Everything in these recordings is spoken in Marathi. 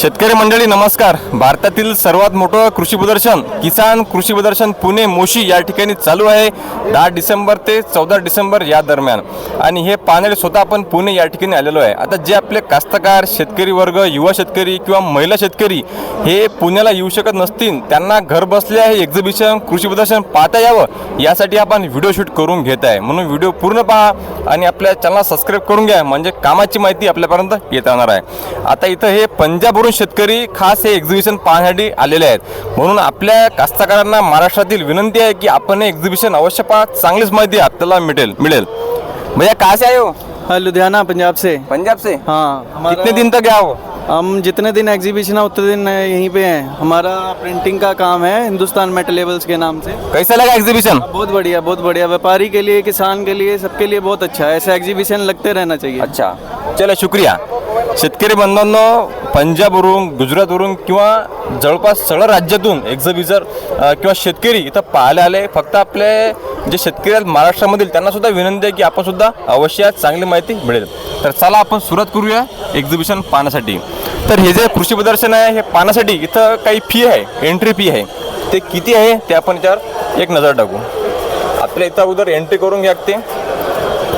शेतकरी मंडळी नमस्कार. भारतातील सर्वात मोठं कृषी प्रदर्शन किसान कृषी प्रदर्शन पुणे मोशी या ठिकाणी चालू आहे. दहा डिसेंबर ते चौदा डिसेंबर या दरम्यान. आणि हे पाहणारे स्वतः आपण पुणे या ठिकाणी आलेलो आहे. आता जे आपले कास्तकार शेतकरी वर्ग युवा शेतकरी किंवा महिला शेतकरी हे पुण्याला येऊ शकत नसतील त्यांना घर बसल्या हे एक्झिबिशन कृषी प्रदर्शन पाहता यावं यासाठी आपण व्हिडिओ शूट करून घेत आहे. म्हणून व्हिडिओ पूर्ण पहा आणि आपल्या चॅनलला सबस्क्राईब करून घ्या. म्हणजे कामाची माहिती आपल्यापर्यंत येत राहणार आहे. आता इथं हे पंजाबवरून शेतकरी खास हे एक्झिबिशन पाहण्यासाठी आलेले आहेत. म्हणून आपल्या कास्तकारांना महाराष्ट्रातील विनंती आहे की आपण हे एक्झिबिशन अवश्य पहा चांगलीच माहिती आपल्याला मिळेल मिळेल. भैया कहाँ से आए हो? हाँ लुधियाना पंजाब से पंजाब से हाँ हमारा कितने दिन तक आओ हम जितने दिन एग्जीबिशन है उतने दिन यहीं पे हैं. हमारा प्रिंटिंग का काम है हिंदुस्तान मेटल लेबल्स के नाम से. कैसा लगा एग्जीबिशन बहुत बढ़िया बहुत बढ़िया. व्यापारी के लिए किसान के लिए सबके लिए बहुत अच्छा है. ऐसा एग्जीबिशन लगते रहना चाहिए. अच्छा चला शुक्रिया. शेतकरी बंधांनं पंजाबवरून गुजरातवरून किंवा जवळपास सगळ्या राज्यातून एक्झबिजर किंवा शेतकरी इथं पाहायला आले. फक्त आपले जे शेतकरी आहेत महाराष्ट्रामधील त्यांनासुद्धा विनंती आहे की आपण सुद्धा अवश्य चांगली माहिती मिळेल. तर चला आपण सुरुवात करूया एक्झिबिशन पाहण्यासाठी. तर हे जे कृषी प्रदर्शन आहे हे पाहण्यासाठी इथं काही फी आहे एंट्री फी आहे. ते किती आहे ते आपण त्यावर एक नजर टाकू. आपल्या इथं अगोदर एंट्री करून घ्या ते.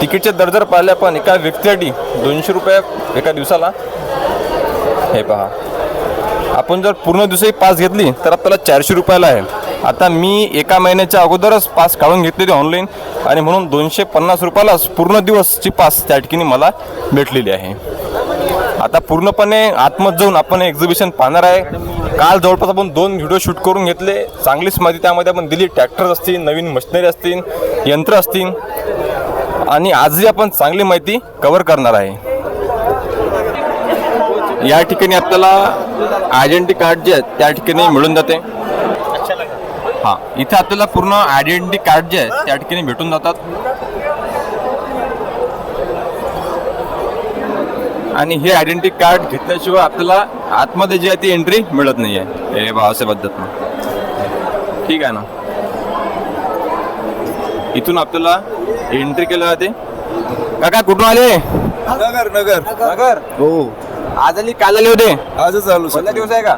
तिकीटचे दर जर पाहिले आपण एका व्यक्तीसाठी दोनशे रुपये एका दिवसाला. हे पहा. आपण जर पूर्ण दिवसाची पास घेतली तर आपल्याला चारशे रुपयाला आहे. आता मी एका महिन्याच्या अगोदरच पास काढून घेतलेली ऑनलाईन आणि म्हणून दोनशे पन्नास रुपयालाच पूर्ण दिवसची पास त्या ठिकाणी मला भेटलेली आहे. आता पूर्णपणे आतमध्ये जाऊन आपण एक्झिबिशन पाहणार आहे. काल जवळपास आपण दोन व्हिडिओ शूट करून घेतले. चांगलीच माहिती त्यामध्ये आपण दिली. ट्रॅक्टर असतील नवीन मशिनरी असतील यंत्र असतील. आणि आजही आपण चांगली माहिती कव्हर करणार आहे. या ठिकाणी आपल्याला आयडेंटिटी कार्ड जे आहेत त्या ठिकाणी मिळून जाते. हां इथे आपल्याला पूर्ण आयडेंटिटी कार्ड जे आहेत त्या ठिकाणी भेटून जातात. आणि हे आयडेंटिटी कार्ड घेतल्याशिवाय आपल्याला आतमध्ये जी आहे ती एंट्री मिळत नाही आहे हे भावाच्या पद्धत ठीक आहे ना? इथून आपल्याला एंट्री केलं जाते. काका कुठून आले? नगर नगर. नगर. हो. आज आली काल आले होते? आजच चालू पहिला दिवस आहे का?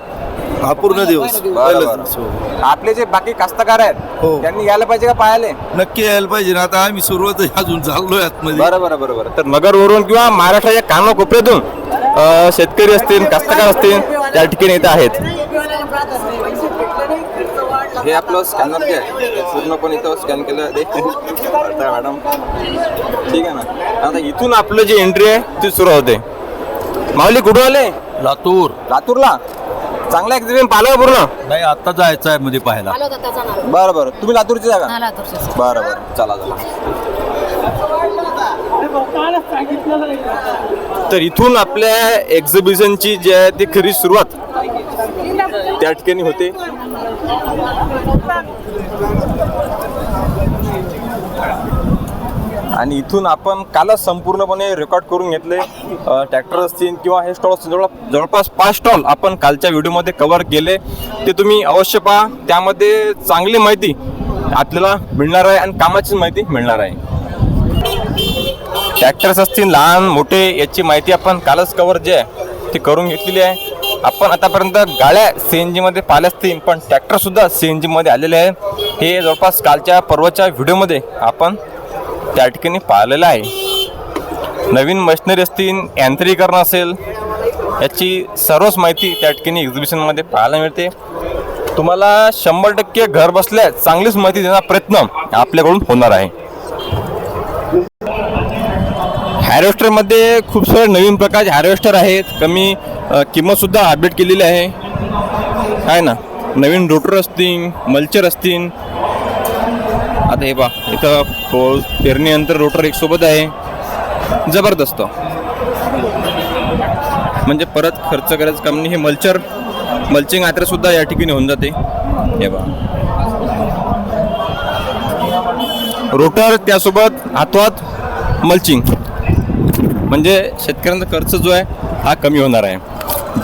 हा पूर्ण दिवस. पहिलाच हो. आपले जे बाकी कास्तकार आहेत हो. त्यांनी यायला पाहिजे का पाहायला? नक्की यायला पाहिजे ना. आता आम्ही सुरुवात अजून चाललोय आतमध्ये. बरं बरं बरं बरं. तर नगरवरून किंवा महाराष्ट्राच्या कानाकोपऱ्यातून अं, शेतकरी असतील कास्तकार असतील त्या ठिकाणी येत आहेत. हे आपलं स्कॅनर जे आहे पूर्णपणे इथं स्कॅन केलं आता मॅडम ठीक आहे ना? आता इथून आपलं जे एंट्री आहे ती सुरू होते. माऊली कुठून आले? लातूर. लातूरला? चांगला एक्झिबिशन पाहिलं पूर्ण? नाही आता जायचं आहे मध्ये पाहायला. बरं बरं. तुम्ही लातूरची जागा? लातूरचा. बरं बरं. चला चला. तर इथून आपल्या एक्झिबिशनची जी आहे ती खरी सुरुवात. त्या ठिकाणी होते. आणि इथून आपण कालच संपूर्णपणे रेकॉर्ड करून घेतले. ट्रॅक्टर असतील किंवा हे स्टॉल असतील जवळ जवळपास पाच स्टॉल आपण कालच्या व्हिडिओमध्ये कव्हर केले. ते तुम्ही अवश्य पहा. त्यामध्ये चांगली माहिती आपल्याला मिळणार आहे आणि कामाची माहिती मिळणार आहे. ट्रॅक्टर्स असतील लहान मोठे याची माहिती आपण कालच कव्हर जे आहे ती करून घेतलेली आहे. आपण आतापर्यंत गाड्या सी एन जीमध्ये पाहिल्या असतील पण ट्रॅक्टरसुद्धा सी एन जीमध्ये आलेले आहे. हे जवळपास कालच्या परवाच्या व्हिडिओमध्ये आपण त्या ठिकाणी पाहिलेलं आहे. नवीन मशिनरी असतील यांत्रिकरण असेल याची सर्वच माहिती त्या ठिकाणी एक्झिबिशनमध्ये पाहायला मिळते. तुम्हाला शंभर टक्के घर बसल्या चांगलीच माहिती देण्याचा प्रयत्न आपल्याकडून होणार आहे. हार्वेस्टरमध्ये खूप सारे नवीन प्रकारचे हार्वेस्टर आहेत कमी किंमतसुद्धा अपडेट केलेली आहे. आहे ना? नवीन रोटर असतील मल्चर असतील. आता हे पा इथं पो- पेरणीनंतर रोटर एक सोबत आहे. जबरदस्त. म्हणजे परत खर्च करायचं काम नाही. हे मल्चर मल्चिंग आत्रसुद्धा या ठिकाणी होऊन जाते. हे बा रोटर त्यासोबत हातोहात मल्चिंग म्हणजे शेतकऱ्यांचा खर्च जो आहे हा कमी होणार आहे.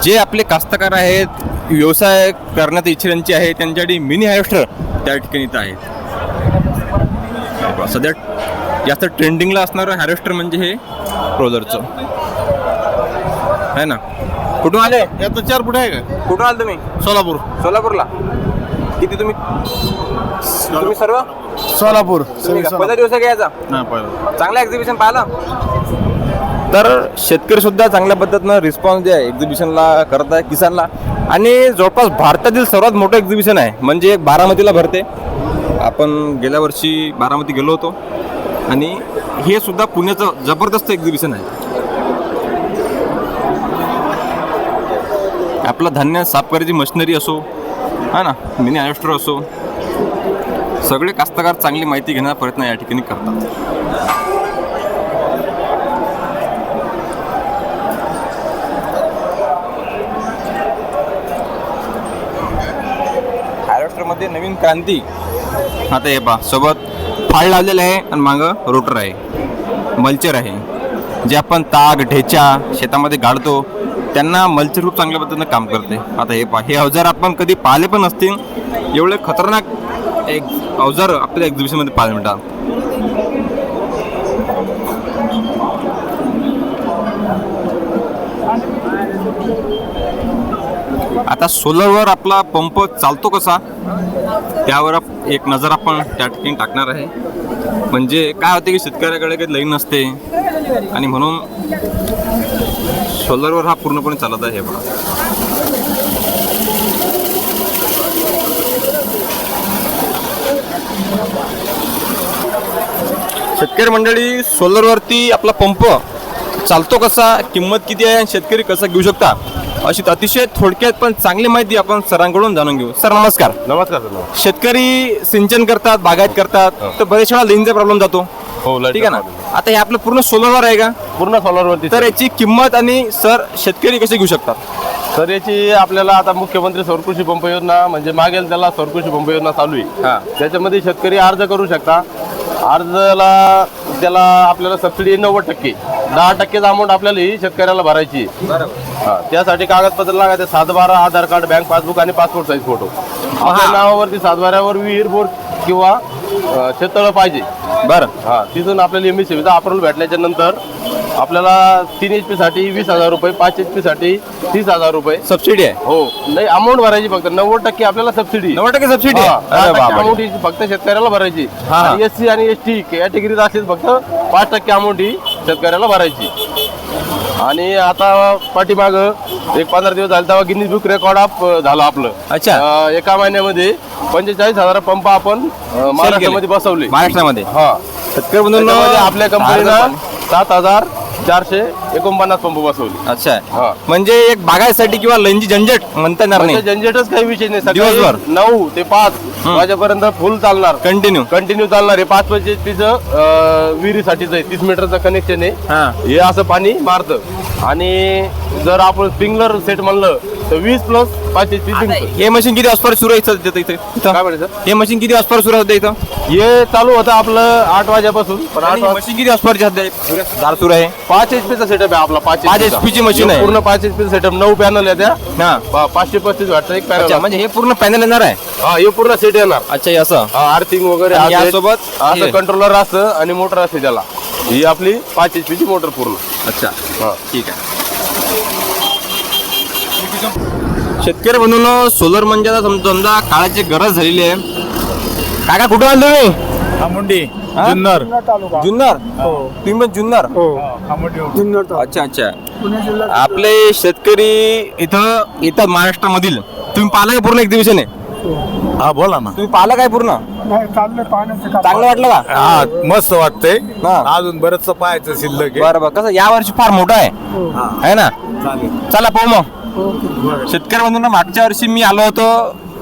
जे आपले कास्तकार आहेत व्यवसाय करण्यात इच्छुकांचे आहे त्यांच्यासाठी मिनी हार्वेस्टर त्या ठिकाणी इथं आहेत. सध्या जास्त ट्रेंडिंगला असणारं हार्वेस्टर म्हणजे हे रोलरचं आहे ना? कुठून आले? यात चार पुढे आहे का? कुठून आले तुम्ही? सोलापूर. सोलापूरला. किती तुम्ही? तुम्ही सर्व? सोलापुर? पहिला दिवस आहे का याचा? नाही पहिलं. चांगला एक्झिबिशन पाहिला? तर शेतकरीसुद्धा चांगल्या पद्धतीनं रिस्पॉन्स द्या एक्झिबिशनला करत आहे किसानला. आणि जवळपास भारतातील सर्वात मोठं एक्झिबिशन आहे म्हणजे एक बारामतीला भरते. आपण गेल्या वर्षी बारामती गेलो होतो. आणि हे सुद्धा पुण्याचं जबरदस्त एक्झिबिशन आहे. आपलं धान्य साफ करायची मशिनरी असो हा ना मिनी हार्वेस्टर असो सगळे कास्तकार चांगली माहिती घेण्याचा प्रयत्न या ठिकाणी करतात. महाराष्ट्रामध्ये नवीन क्रांती. आता हे पहा सोबत फाळ लावलेलं आहे आणि मागं रोटर आहे. मल्चर आहे. जे आपण ताग ढेचा शेतामध्ये गाडतो त्यांना मल्चर खूप चांगल्या पद्धतीनं काम करते. आता हे पहा हे अवजार आपण कधी पाहिले पण नसतील. एवढे खतरनाक एक अवजार आपल्या एक्झिबिशनमध्ये पाहायला मिळतात. आता सोलरवर आपला पंप चालतो कसा? त्यावर एक नजर आपण त्या ठिकाणी टाकणार आहे. म्हणजे काय होते की शेतकऱ्याकडे काही लाईन नसते. आणि म्हणून सोलरवर हा पूर्णपणे चालत आहे बघा. शेतकरी मंडळी सोलरवरती आपला पंप चालतो कसा? किंमत किती आहे? आणि शेतकरी कसा घेऊ शकता? अशी अतिशय थोडक्यात पण चांगली माहिती आपण सरांकडून जाणून घेऊ. सर नमस्कार. नमस्कार सर शेतकरी सिंचन करतात बागायत करतात तर बरेच वेळा लाईनचा प्रॉब्लेम जातो. हो ठीक आहे ना? आता हे आपलं पूर्ण सोलरवर आहे का? पूर्ण सोलारवरती तर याची किंमत आणि सर शेतकरी कसे घेऊ शकतात? तर याची आपल्याला आता मुख्यमंत्री सौरकृषी पंप योजना म्हणजे मागेल त्याला सौरकृषी पंप योजना चालू हा. आहे त्याच्यामध्ये शेतकरी अर्ज करू शकता. अर्जाला त्याला आपल्याला सबसिडी नव्वद टक्के. दहा टक्केचा अमाऊंट आपल्याला ही शेतकऱ्याला भरायची. हा, त्यासाठी कागदपत्र लागायचे. सात बारा आधार कार्ड बँक पासबुक आणि पासपोर्ट साईज फोटो आपल्या नावावरती सात बारावर विहीर बोर किंवा अ, शेततळं पाहिजे. बरं. हा तिथून आपल्याला एम सीचा अप्रुव्हल भेटल्याच्या नंतर आपल्याला तीन एच पी साठी वीस हजार रुपये पाच एच पी साठी तीस हजार रुपये. सबसिडी आहे? हो. नाही अमाऊंट भरायची फक्त. नव्वद टक्के आपल्याला सबसिडी नव्वद टक्के सबसिडी आहे? अरे बापरे. अमाऊंट ही फक्त शेतकऱ्याला भरायची. हा. एस सी आणि एस टी कॅटेगरीत असेल फक्त पाच टक्के अमाऊंट ही शेतकऱ्याला भरायची. आणि आता पाठीमाग एक पंधरा दिवस झाले तेव्हा गिनीज बुक रेकॉर्ड अप झालं आपलं. अच्छा. अं, एका महिन्यामध्ये पंचेचाळीस हजार पंप आपण अं, महाराष्ट्रामध्ये बसवले. महाराष्ट्रामध्ये? हा. शेतकरी बंधूंनो, त्याच्यामध्ये आपल्या पण- सात हजार चारशे एकोणपन्नास पंप बसवले. अच्छा. हा. म्हणजे एक बागायसाठी किंवा लंजी झंझट म्हणता येणार म्हणजे नाही झंझटच काही विषय नाही. दिवसभर? सकाळी नऊ ते पाच वाजेपर्यंत फुल चालणार. कंटिन्यू कंटिन्यू चालणार. आहे पाच पंचवीस तिचं विहिरीसाठीच आहे. तीस मीटरचं कनेक्शन आहे. हा. हे असं पाणी मारतं. आणि जर आपण स्प्रिंगलर सेट म्हणलं तर वीस प्लस पाचशे तीस हे मशीन किती वाजता सुरू आहे इथं- इथं- इथं- काय इथं? हे मशीन किती वाजता सुरू होतं इथं? हे चालू होतं आपलं आठ वाजेपासून. पण आठ वाज- मशीन किती वाजता सध्या दार सुरू आहे? पाच एच चा सेटअप आहे आपला पाच पाच HP चा. HP machine आहे. पूर्ण पाच एच पी सेटअप नऊ पॅनल आहे त्या. हा. पा- पाचशे पस्तीस वॅटचा एक अच्छा पॅनल म्हणजे हे पूर्ण पॅनल येणार आहे? हा हे पूर्ण सेट येणार. अच्छा हे असं. आर्थिंग वगैरे आणि असं- यासोबत असं हे. कंट्रोलर असतं आणि मोटर असते त्याला. ही आपली पाच एच ची मोटर पूर्ण. अच्छा. हा. ठीक आहे. शेतकरी बंधून सोलर म्हणजे आता सम- समजा काळाची गरज झालेली आहे. काका कुठं आलो तुम्ही? मुंडी हा? जुन्नर. जुन्नर तुम्ही पण जुन्नर? अच्छा अच्छा. आपले शेतकरी इथं येतात महाराष्ट्रामधील. तुम्ही पाहिलं का पूर्ण एक्झिबिशन आहे हा बोला ना. तुम्ही पाहिलं काय पूर्ण? चांगलं वाटलं का? हा मस्त वाटतंय. हा. अजून बरंच पाहायचं शिल्लक आहे. बरं बरं. कसं या वर्षी फार मोठं आहे. आहे ना? चालेल. चला पाहू मग. शेतकरी बंधूंना मागच्या वर्षी मी आलो होतो.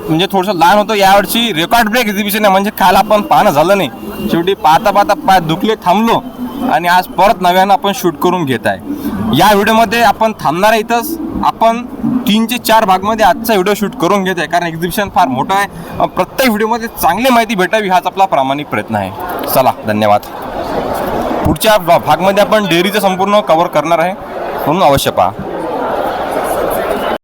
म्हणजे थोडंसं लहान होतो यावर्षी रेकॉर्ड ब्रेक एक्झिबिशन आहे. म्हणजे काल आपण पाहणं झालं नाही. शेवटी पाहता पाहता पाय दुखले थांबलो आणि आज परत नव्यानं आपण शूट करून घेत आहे. या व्हिडिओमध्ये आपण थांबणार आहे इथंच. आपण तीनचे चार भागमध्ये आजचा व्हिडिओ शूट करून घेत आहे. कारण एक्झिबिशन फार मोठं आहे. प्रत्येक व्हिडिओमध्ये चांगली माहिती भेटावी हाच आपला प्रामाणिक प्रयत्न आहे. चला धन्यवाद. पुढच्या भागमध्ये आपण डेअरीचं संपूर्ण कवर करणार आहे. म्हणून अवश्य पहा.